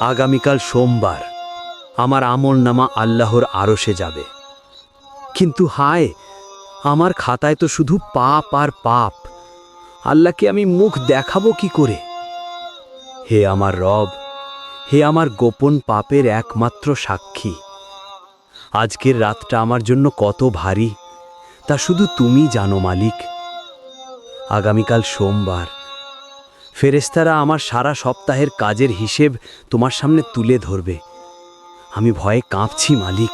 আগামীকাল সোমবার আমার আমল নামা আল্লাহর আরশে যাবে। কিন্তু হায়, আমার খাতায় তো শুধু পাপ আর পাপ। আল্লাহকে আমি মুখ দেখাবো কি করে? হে আমার রব, হে আমার গোপন পাপের একমাত্র সাক্ষী। আজকের রাতটা আমার জন্য কত ভারী, তা শুধু তুমি জানো মালিক। আগামীকাল সোমবার ফেরেস্তারা আমার সারা সপ্তাহের কাজের হিসেব তোমার সামনে তুলে ধরবে। আমি ভয়ে কাঁপছি, মালিক।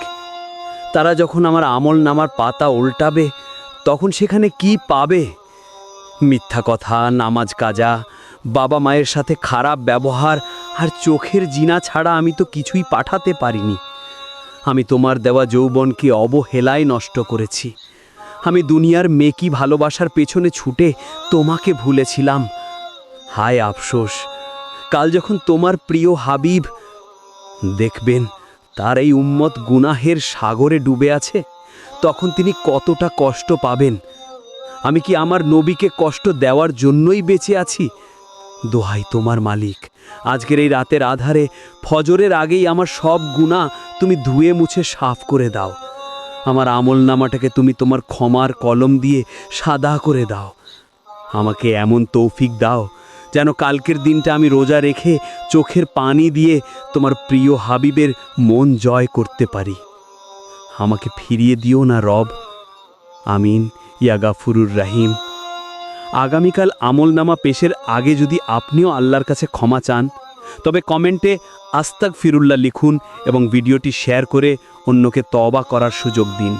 তারা যখন আমার আমল নামার পাতা উল্টাবে, তখন সেখানে কি পাবে? মিথ্যা কথা, নামাজ কাজা, বাবা মায়ের সাথে খারাপ ব্যবহার আর চোখের জিনা ছাড়া আমি তো কিছুই পাঠাতে পারিনি। আমি তোমার দেওয়া যৌবনকে অবহেলায় নষ্ট করেছি। আমি দুনিয়ার মেকি ভালোবাসার পেছনে ছুটে তোমাকে ভুলেছিলাম। হায় আফসোস, কাল যখন তোমার প্রিয় হাবিব, দেখবেন তার এই উম্মত গুনাহের সাগরে ডুবে আছে, তখন তিনি কতটা কষ্ট পাবেন। আমি কি আমার নবীকে কষ্ট দেওয়ার জন্যই বেঁচে আছি? দোহাই তোমার মালিক, আজকের এই রাতের আধারে, ফজরের আগেই আমার সব গুণা তুমি ধুয়ে মুছে সাফ করে দাও। আমার আমল নামাটাকে তুমি তোমার ক্ষমার কলম দিয়ে সাদা করে দাও। আমাকে এমন তৌফিক দাও যেন কালকের দিনটা আমি রোজা রেখে চোখের পানি দিয়ে তোমার প্রিয় হাবিবের মন জয় করতে পারি। আমাকে ফিরিয়ে দিও না রব। আমিন। ইয়া গাফুরুর রাহিম। আগামীকাল আমলনামা পেশের আগে যদি আপনিও আল্লাহর কাছে ক্ষমা চান, তবে কমেন্টে আস্তাক ফিরুল্লাহ লিখুন এবং ভিডিওটি শেয়ার করে অন্যকে তবা করার সুযোগ দিন।